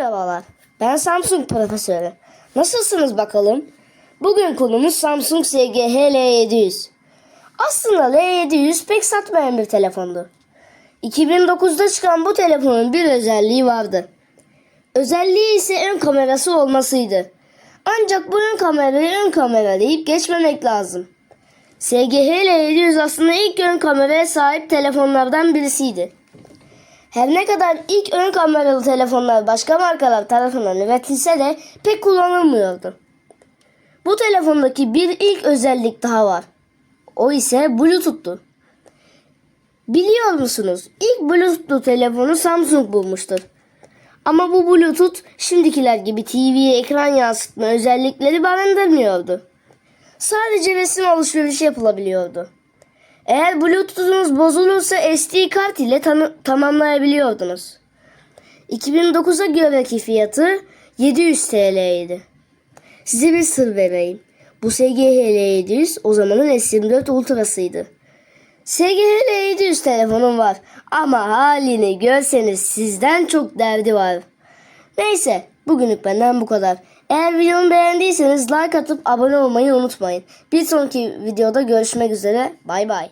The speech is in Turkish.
Merhabalar, ben Samsung profesörü. Nasılsınız bakalım? Bugün konumuz Samsung SGH L700. Aslında L700 pek satmayan bir telefondu. 2009'da çıkan bu telefonun bir özelliği vardı. Özelliği ise ön kamerası olmasıydı. Ancak bu ön kamerayı ön kamera deyip geçmemek lazım. SGH L700 aslında ilk ön kameraya sahip telefonlardan birisiydi. Her ne kadar ilk ön kameralı telefonlar başka markalar tarafından üretilse de pek kullanılmıyordu. Bu telefondaki bir ilk özellik daha var. O ise Bluetooth'tu. Biliyor musunuz? İlk Bluetooth'lu telefonu Samsung bulmuştur. Ama bu Bluetooth şimdikiler gibi TV'ye ekran yansıtma özellikleri barındırmıyordu. Sadece resim alışverişi yapılabiliyordu. Eğer Bluetooth'unuz bozulursa SD kart ile tamamlayabiliyordunuz. 2009'a göreki fiyatı 700 TL idi. Size bir sır vereyim. Bu SGH L700 o zamanın S24 Ultra'sıydı. SGH L700 telefonum var ama halini görseniz sizden çok derdi var. Neyse bugünlük benden bu kadar. Eğer videomu beğendiyseniz like atıp abone olmayı unutmayın. Bir sonraki videoda görüşmek üzere. Bay bay.